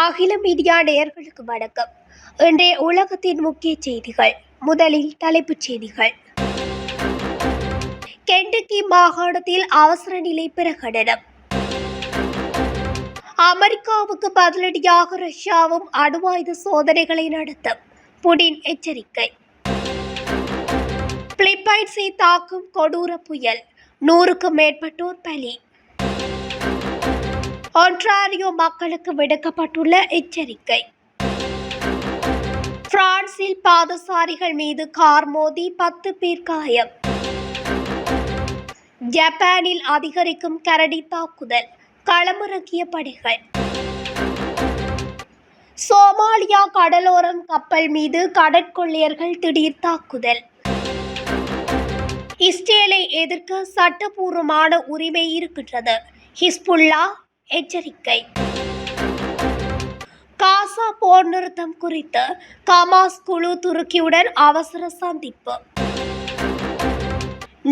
அகில மீடியா நேயர்களுக்கு வணக்கம். இன்றைய உலகத்தின் முக்கிய செய்திகள். முதலில் தலைப்புச் செய்திகள். கெண்டக்கி மாகாணத்தில் அவசர நிலை பிரகடனம். அமெரிக்காவுக்கு பதிலடியாக ரஷ்யாவும் அணுவாயுத சோதனைகளை நடத்தும். புடின் எச்சரிக்கை. பிலிப்பைன்ஸை தாக்கும் கொடூர புயல். நூறுக்கும் மேற்பட்டோர் பலி. ஒன்றாரியோ மக்களுக்கு விடுக்கப்பட்டுள்ள எச்சரிக்கை. பிரான்சில் பாதசாரிகள் மீது கார் மோதி பத்து பேர் காயம். ஜப்பானில் அதிகரிக்கும் கரடி தாக்குதல் களமிறக்கிய படைகள் சோமாலியா கடலோரம் கப்பல் மீது கடற்கொள்ளையர்கள் திடீர் தாக்குதல். இஸ்ரேலை எதிர்க்க சட்டபூர்வமான உரிமை இருக்கின்றது. ஹிஸ்புல்லா எச்சரிக்கை. காசா போர் நிறுத்தம் குறித்து கமாஸ் குழு துருக்கியுடன் அவசர சந்திப்பு.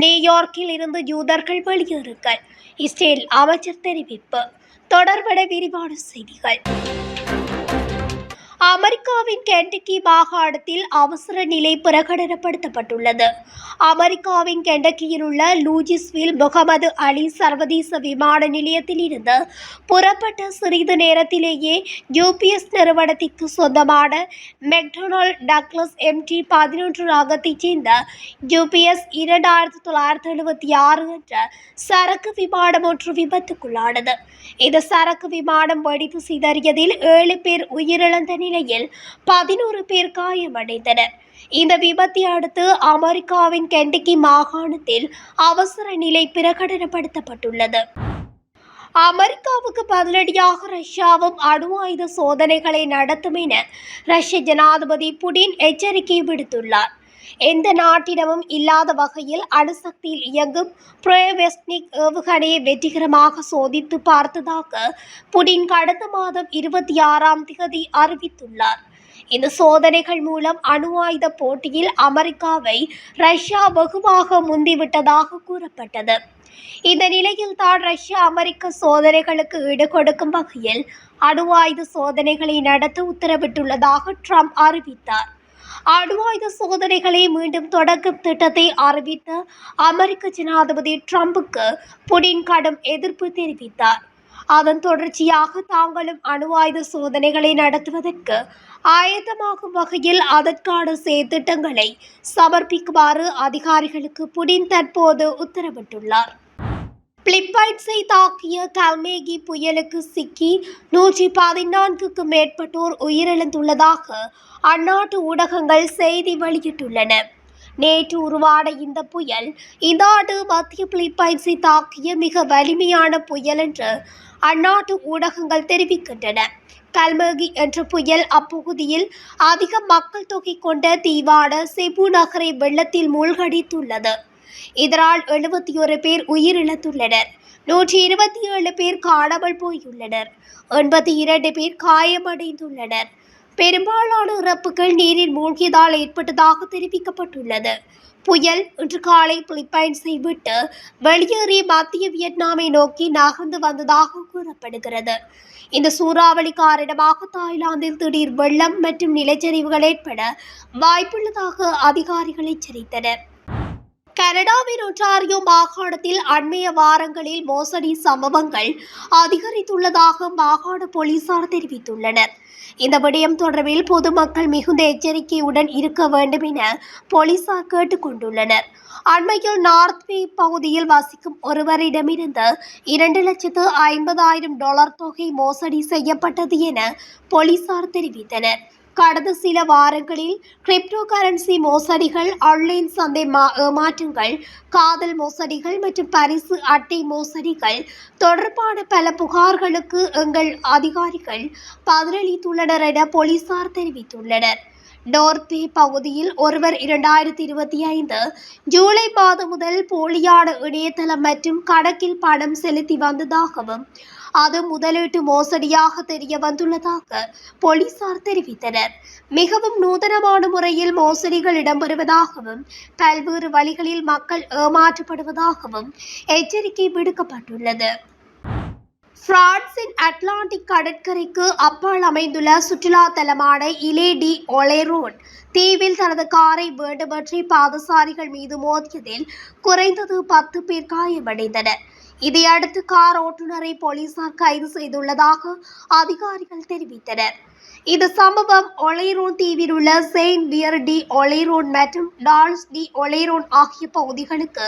நியூயார்க்கில் இருந்து யூதர்கள் வெளியேறுங்கள் இஸ்ரேல் அமைச்சர் தெரிவிப்பு. தொடர்பட விரிவான செய்திகள். அமெரிக்காவின் கெண்டக்கி மாகாணத்தில் அவசர நிலை பிரகடனப்படுத்தப்பட்டுள்ளது. அமெரிக்காவின் கெண்டக்கியில் உள்ள லூஜிஸ்வில் முகமது அலி சர்வதேச விமான நிலையத்தில் இருந்து புறப்பட்ட சிறிது நேரத்திலேயே யூபிஎஸ் நிறுவனத்திற்கு சொந்தமான மெக்டொனால்ட் டக்ளஸ் எம்டி பதினொன்று ராகத்தைச் சேர்ந்த யூபிஎஸ் இரண்டாயிரத்தி தொள்ளாயிரத்தி எழுபத்தி ஆறு என்ற சரக்கு விமானம் ஒன்று விபத்துக்குள்ளானது. இந்த சரக்கு விமானம் வெடித்து சிதறியதில் ஏழு பேர் உயிரிழந்த நிலையில் பதினோரு பேர் காயமடைந்தனர். இந்த விபத்தை அடுத்து அமெரிக்காவின் கெண்டிக்கி மாகாணத்தில் அவசர நிலை பிரகடனப்படுத்தப்பட்டுள்ளது. அமெரிக்காவுக்கு பதிலடியாக ரஷ்யாவும் அணு ஆயுத சோதனைகளை நடத்தும் என ரஷ்ய ஜனாதிபதி புடின் எச்சரிக்கை விடுத்துள்ளார். எந்த நாட்டிடமும் இல்லாத வகையில் அணுசக்தியில் இயங்கும் புரோவெஸ்னிக் ஏவுகணையை வெற்றிகரமாக சோதித்து பார்த்ததாக புடின் கடந்த மாதம் இருபத்தி ஆறாம் திகதி அறிவித்துள்ளார். இந்த சோதனைகள் மூலம் அணு ஆயுத போட்டியில் அமெரிக்காவை ரஷ்யா வெகுவாக முந்திவிட்டதாக கூறப்பட்டது. இந்த நிலையில் தான் ரஷ்யா அமெரிக்க சோதனைகளுக்கு ஈடுகொடுக்கும் வகையில் அணு ஆயுத சோதனைகளை நடத்த உத்தரவிட்டுள்ளதாக ட்ரம்ப் அறிவித்தார். அணுவாயுத சோதனைகளை மீண்டும் தொடக்கும் திட்டத்தை அறிவித்த அமெரிக்க ஜனாதிபதி ட்ரம்புக்கு புடின் கடும் எதிர்ப்பு தெரிவித்தார். அதன் தொடர்ச்சியாக தாங்களும் அணுவாயுத சோதனைகளை நடத்துவதற்கு ஆயத்தமாகும் வகையில் அதற்கான செயற்திட்டங்களை சமர்ப்பிக்குமாறு அதிகாரிகளுக்கு புடின் தற்போது உத்தரவிட்டுள்ளார். பிலிப்பைன்ஸை தாக்கிய கல்மேகி புயலுக்கு சிக்கி நூற்றி பதினான்குக்கு மேற்பட்டோர் உயிரிழந்துள்ளதாக அந்நாட்டு ஊடகங்கள் செய்தி வெளியிட்டுள்ளன. நேற்று உருவான இந்த புயல் இந்த ஆண்டு மத்திய பிலிப்பைன்ஸை தாக்கிய மிக வலிமையான புயல் என்று அந்நாட்டு ஊடகங்கள் தெரிவிக்கின்றன. கல்மேகி என்ற புயல் அப்பகுதியில் அதிக மக்கள் தொகை கொண்ட தீவான செபு நகரை வெள்ளத்தில் மூழ்கடித்துள்ளது. இதனால் எழுபத்தி ஒரு பேர் உயிரிழந்துள்ளனர். நூற்றி இருபத்தி ஏழு பேர் காணாமல் போயுள்ளனர். எண்பத்தி இரண்டு பேர் காயமடைந்துள்ளனர். பெரும்பாலான இறப்புகள் நீரில் மூழ்கியதால் ஏற்பட்டதாக தெரிவிக்கப்பட்டுள்ளது. புயல் இன்று காலை பிலிப்பைன்ஸை விட்டு வெளியேறி மத்திய வியட்நாமை நோக்கி நகர்ந்து வந்ததாக கூறப்படுகிறது. இந்த சூறாவளி காரணமாக தாய்லாந்தில் திடீர் வெள்ளம் மற்றும் நிலச்சரிவுகள் ஏற்பட வாய்ப்புள்ளதாக அதிகாரிகள் எச்சரித்தனர். கனடாவின் ஒன்றாரியோ மாகாணத்தில் அண்மைய வாரங்களில் மோசடி சம்பவங்கள் அதிகரித்துள்ளதாக மாகாண போலீசார் தெரிவித்துள்ளனர். இந்த விடயம் தொடர்பில் பொதுமக்கள் மிகுந்த எச்சரிக்கையுடன் இருக்க வேண்டும் என போலீசார் கேட்டுக்கொண்டுள்ளனர். அண்மையில் நார்த்வே பகுதியில் வசிக்கும் ஒருவரிடமிருந்து இரண்டு லட்சத்து ஐம்பதாயிரம் டாலர் தொகை மோசடி செய்யப்பட்டது என போலீசார் தெரிவித்தனர். கடந்த சில வாரங்களில் கிரிப்டோ கரன்சி மோசடிகள் ஆன்லைன் சந்தை மா ஏமாற்றங்கள் காதல் மோசடிகள் மற்றும் பரிசு அட்டை மோசடிகள் தொடர்பான பல புகார்களுக்கு எங்கள் அதிகாரிகள் பதிலளித்துள்ளனர் என போலீசார் தெரிவித்துள்ளனர். டோர்பே பகுதியில் ஒருவர் இரண்டாயிரத்தி இருபத்தி ஐந்து ஜூலை மாதம் முதல் போலியான இணையதளம் மற்றும் கணக்கில் பணம் செலுத்தி வந்ததாகவும் அது முதலீட்டு மோசடியாக தெரிய வந்துள்ளதாக போலீசார் தெரிவித்தனர். மிகவும் நூதனமான முறையில் மோசடிகள் இடம்பெறுவதாகவும் பல்வேறு வழிகளில் மக்கள் ஏமாற்றப்படுவதாகவும் எச்சரிக்கை விடுக்கப்பட்டுள்ளது. பிரான்சின் அட்லாண்டிக் கடற்கரைக்கு அப்பால் அமைந்துள்ள சுற்றுலா தலமான இலே டி ஒலேரோன் தீவில் தனது காரை வேண்டுமற்றி பாதசாரிகள் மீது மோதியதில் குறைந்தது பத்து பேர் காயமடைந்தனர். இதையடுத்து கார் ஓட்டுநரை போலீசார் கைது செய்துள்ளதாக அதிகாரிகள் தெரிவித்தனர். இந்த சம்பவம் ஒலைரோன் தீவில் உள்ள செயின்ட் பியர் டி ஒலைரோன் மற்றும் டால்ஸ் டி ஒலைரோன் ஆகிய பகுதிகளுக்கு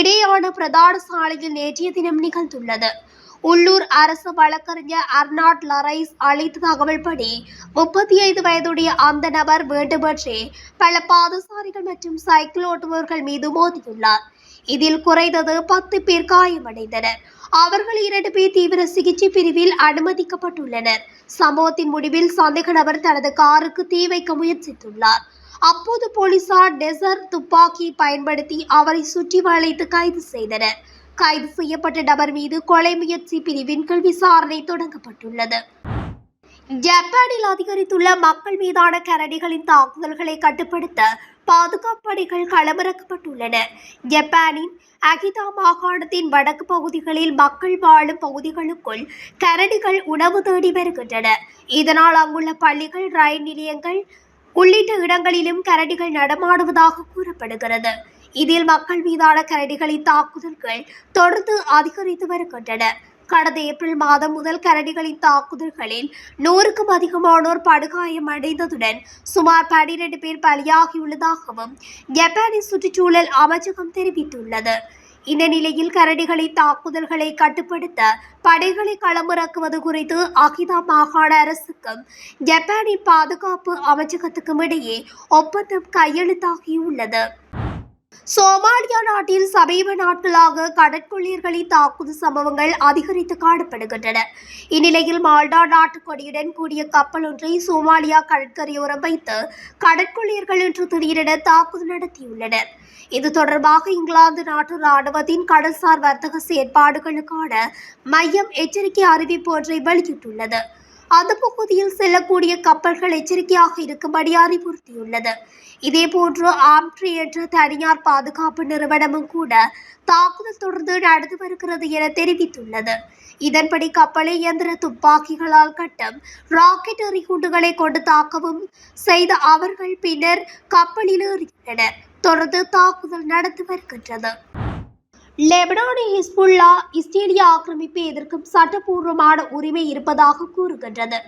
இடையான பிரதான சாலையில் நேற்றைய தினம் நிகழ்ந்துள்ளது. உள்ளூர் அரசு வழக்கறிஞர் அர்னாட் லரைஸ் அளித்த தகவல்படி முப்பத்தி ஐந்து வயதுடைய அந்த நபர் வேண்டுமென்றே பல பாதசாரிகள் மற்றும் சைக்கிள் ஓட்டுபவர்கள் மீது மோதியுள்ளார். இதில் குறைந்தது பத்து பேர் காயமடைந்தனர். அவர்கள் இரண்டு பேர் தீவிர சிகிச்சை பிரிவில் அனுமதிக்கப்பட்டுள்ளனர். சம்பவத்தின் முடிவில் சந்தேக நபர் தனது காருக்கு தீ வைக்க முயற்சித்துள்ளார். அப்போது போலீசார் டெசர் துப்பாக்கி பயன்படுத்தி அவரை சுற்றி வளைத்து கைது செய்தனர். கைது செய்யப்பட்ட நபர் மீது கொலை முயற்சி பிரிவின் கீழ் விசாரணை தொடங்கப்பட்டுள்ளது. ஜப்பானில் அதிகரித்துள்ள மக்கள் மீதான கரடிகளின் தாக்குதல்களை கட்டுப்படுத்த பாதுகாப்பு படைகள் களமிறக்கப்பட்டுள்ளன. ஜப்பானின் அகிதா மாகாணத்தின் வடக்கு பகுதிகளில் மக்கள் வாழும் பகுதிகளுக்குள் கரடிகள் உணவு தேடி வருகின்றன. இதனால் அங்குள்ள பள்ளிகள் ரயில் நிலையங்கள் உள்ளிட்ட இடங்களிலும் கரடிகள் நடமாடுவதாக கூறப்படுகிறது. இதில் மக்கள் மீதான கரடிகளின் தாக்குதல்கள் தொடர்ந்து அதிகரித்து வருகின்றன. கடந்த ஏப்ரல் மாதம் முதல் கரடிகளின் தாக்குதல்களில் நூறுக்கும் அதிகமானோர் படுகாயம் அடைந்ததுடன் சுமார் பனிரெண்டு பேர் பலியாகியுள்ளதாகவும் ஜப்பானின் சுற்றுச்சூழல் அமைச்சகம் தெரிவித்துள்ளது. இந்த நிலையில் கரடிகளின் தாக்குதல்களை கட்டுப்படுத்த படைகளை களமிறக்குவது குறித்து அகிதா மாகாண அரசுக்கும் ஜப்பானின் பாதுகாப்பு அமைச்சகத்துக்கும் இடையே ஒப்பந்தம் கையெழுத்தாகியுள்ளது. சோமாலியா நாட்டில் சமீப நாட்களாக கடற்கொள்ளியர்களின் தாக்குதல் சம்பவங்கள் அதிகரித்து காணப்படுகின்றன. இந்நிலையில் மால்டா நாட்டு கொடியுடன் கூடிய கப்பல் ஒன்றை சோமாலியா கடற்கரையோரம் வைத்து கடற்கொள்ளியர்கள் இன்று திடீரென தாக்குதல் நடத்தியுள்ளனர். இது தொடர்பாக இங்கிலாந்து நாட்டு ராணுவத்தின் கடல்சார் வர்த்தக செயற்பாடுகளுக்கான மையம் எச்சரிக்கை அறிவிப்பு ஒன்றை வெளியிட்டுள்ளது. அந்த பகுதியில் செல்லக்கூடிய கப்பல்கள் எச்சரிக்கையாக இருக்கும்படி அறிவுறுத்தியுள்ளது. இதேபோன்று ஆம்ட்ரி என்ற தனியார் பாதுகாப்பு நிறுவனமும் கூட தாக்குதல் தொடர்ந்து நடந்து வருகிறது என தெரிவித்துள்ளது. இதன்படி கப்பலை இயந்திர துப்பாக்கிகளால் கட்டும் ராக்கெட் எறிகுண்டுகளை கொண்டு தாக்கவும் செய்த அவர்கள் பின்னர் கப்பலில் ஏறுகின்றனர் தொடர்ந்து தாக்குதல் நடந்து வருகின்றது. லெபனானை ஹிஸ்புல்லா இஸ்ரேலிய ஆக்கிரமிப்பை எதிர்க்கும் சட்டப்பூர்வமான உரிமை இருப்பதாக கூறுகின்றது.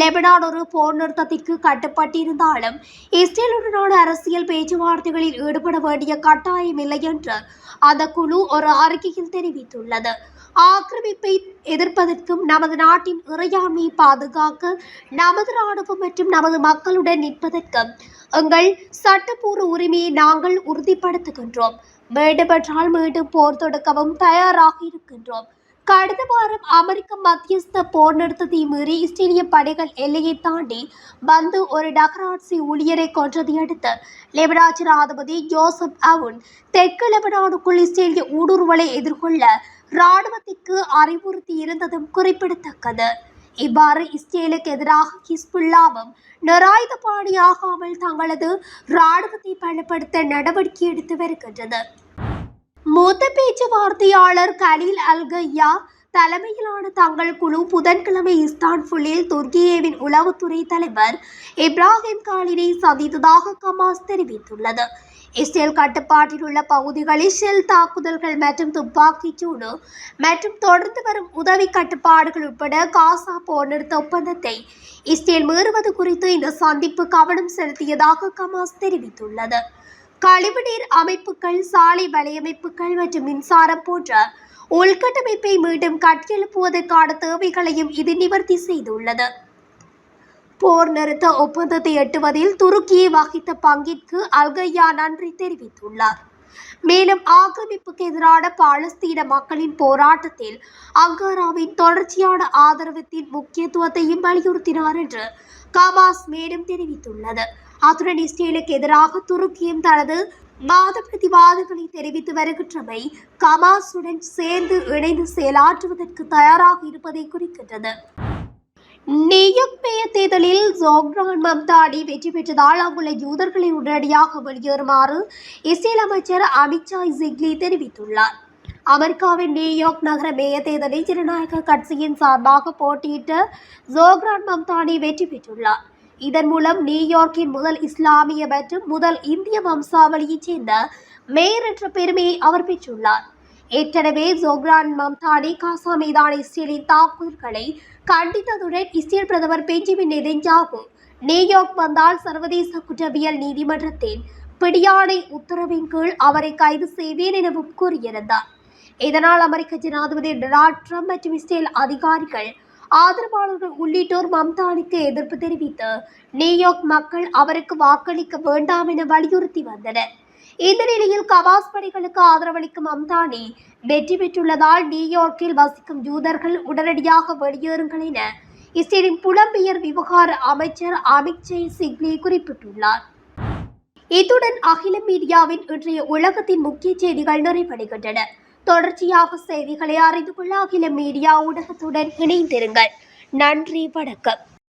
லெபனான் ஒரு போர் நிறுத்தத்திற்கு கட்டுப்பட்டிருந்தாலும் இஸ்ரேலுடனான அரசியல் பேச்சுவார்த்தைகளில் ஈடுபட வேண்டிய கட்டாயம் இல்லை என்று அந்த குழு ஒரு அறிக்கையில் தெரிவித்துள்ளது. ஆக்கிரமிப்பை எதிர்ப்பதற்கும் நமது நாட்டின் இறையாண்மையை பாதுகாக்க நமது ராணுவம் மற்றும் நமது மக்களுடன் நிற்பதற்கும் எங்கள் சட்டப்பூர்வ உரிமையை நாங்கள் உறுதிப்படுத்துகின்றோம். வேண்டுமென்றால் மீண்டும் போர் தொடுக்கவும் தயாராக இருக்கின்றோம். கடந்த வாரம் அமெரிக்க மத்தியஸ்த போர் நிறுத்தத்தை மீறி இஸ்ரேலிய படைகள் எல்லையை தாண்டி வந்து ஒரு நகராட்சி ஊழியரை கொன்றதை அடுத்து லெபனான் ஜனாதிபதி ஜோசப் அவுன் தெற்கு லெபனானுக்குள் இஸ்ரேலிய ஊடுருவலை எதிர்கொள்ள இராணுவத்திற்கு அறிவுறுத்தி இருந்ததும் குறிப்பிடத்தக்கது. இவ்வாறு இஸ்ரேலுக்கு எதிராக ஹிஸ்புல்லாவும் நிராயுத பாணியாகாமல் தங்களது இராணுவத்தை பலப்படுத்த நடவடிக்கை எடுத்து வருகின்றது. மூத்த பேச்சுவார்த்தையாளர் கலீல் அல்கையா தலைமையிலான தங்கள் குழு புதன்கிழமை இஸ்தான்புல்லில் துர்கியேவின் உளவுத்துறை தலைவர் இப்ராஹிம் காலினை சந்தித்ததாக கமாஸ் தெரிவித்துள்ளது. இஸ்ரேல் கட்டுப்பாட்டில் உள்ள பகுதிகளில் ஷெல் தாக்குதல்கள் மற்றும் துப்பாக்கிச் சூடு மற்றும் தொடர்ந்து வரும் உதவி கட்டுப்பாடுகள் உட்பட காசா போர் நிறுத்த ஒப்பந்தத்தை இஸ்ரேல் மீறுவது குறித்து இந்த சந்திப்பு கவனம் செலுத்தியதாக கமாஸ் தெரிவித்துள்ளது. கழிவுநீர் அமைப்புகள் சாலை வலையமைப்புகள் மற்றும் மின்சாரம் போன்ற உள்கட்டமைப்பை மீண்டும் கட்டியெழுப்புவதற்கான தேவைகளையும் இது நிவர்த்தி செய்துள்ளது. போர் நிறுத்த ஒப்பந்தத்தை எட்டுவதில் துருக்கியை வகித்த பங்கிற்கு அல்கையா நன்றி தெரிவித்துள்ளார். மேலும் ஆக்கிரமிப்புக்கு எதிரான பாலஸ்தீன மக்களின் போராட்டத்தில் அங்காராவின் தொடர்ச்சியான ஆதரவத்தின் முக்கியத்துவத்தையும் வலியுறுத்தினார் என்று கமாஸ் மேலும் தெரிவித்துள்ளது. அத்துடன் இஸ்ரேலுக்கு எதிராக துருக்கியும் தனது வாத பிரதிவாதங்களை தெரிவித்து வருகின்றமை கமாசுடன் சேர்ந்து இணைந்து செயலாற்றுவதற்கு தயாராக இருப்பதை குறிக்கின்றது. நியூயார்க் மேயர் தேர்தலில் ஜோக்ரான் மம்தானி வெற்றி பெற்றதால் அங்குள்ள யூதர்களை உடனடியாக வெளியேறுமாறு இஸ்ரேல் அமைச்சர் அமித்ஷா ஜிக்லி தெரிவித்துள்ளார். அமெரிக்காவின் நியூயார்க் நகர மேயர் தேர்தலில் ஜனநாயக கட்சியின் சார்பாக போட்டியிட்ட ஜோக்ரான் மம்தானி வெற்றி பெற்றுள்ளார். இதன் மூலம் நியூயார்க்கின் முதல் இஸ்லாமிய மற்றும் முதல் இந்திய வம்சாவளியைச் சேர்ந்த மேயர் என்ற பெருமையை அவர் பெற்றுள்ளார். ஏற்கனவே ஜோக்ரான் மம்தானி காசா மீதான இஸ்ரேலின் தாக்குதல்களை கண்டித்ததுடன் இஸ்ரேல் பிரதமர் பெஞ்சமின் நெதன்யாகு நியூயார்க் வந்தால் சர்வதேச குற்றவியல் நீதிமன்றத்தின் பிடியாணை உத்தரவின் கீழ் அவரை கைது செய்வேன் எனவும் கூறியிருந்தார். இதனால் அமெரிக்க ஜனாதிபதி டொனால்ட் ட்ரம்ப் மற்றும் இஸ்ரேல் அதிகாரிகள் ஆதரவாளர்கள் உள்ளிட்டோர் மம்தானிக்கு எதிர்ப்பு தெரிவித்து நியூயார்க் மக்கள் அவருக்கு வாக்களிக்க வேண்டாம் என வலியுறுத்தி வந்தனர். இந்த நிலையில் கவாஸ் படைகளுக்கு ஆதரவளிக்கும் அம்தானி வெற்றி பெற்றுள்ளதால் நியூயார்க்கில் வசிக்கும் யூதர்கள் உடனடியாக வெளியேறுங்கள் என இஸ்ரேலின் புலம்பெயர் விவகார அமைச்சர் அமித்ஜய் சிக்லி குறிப்பிட்டுள்ளார். இத்துடன் அகில மீடியாவின் இன்றைய உலகத்தின் முக்கிய செய்திகள் நிறைவடைகின்றன. தொடர்ச்சியாக செய்திகளை அறிந்து கொள்ள அகில மீடியா ஊடகத்துடன் இணைந்திருங்கள். நன்றி வணக்கம்.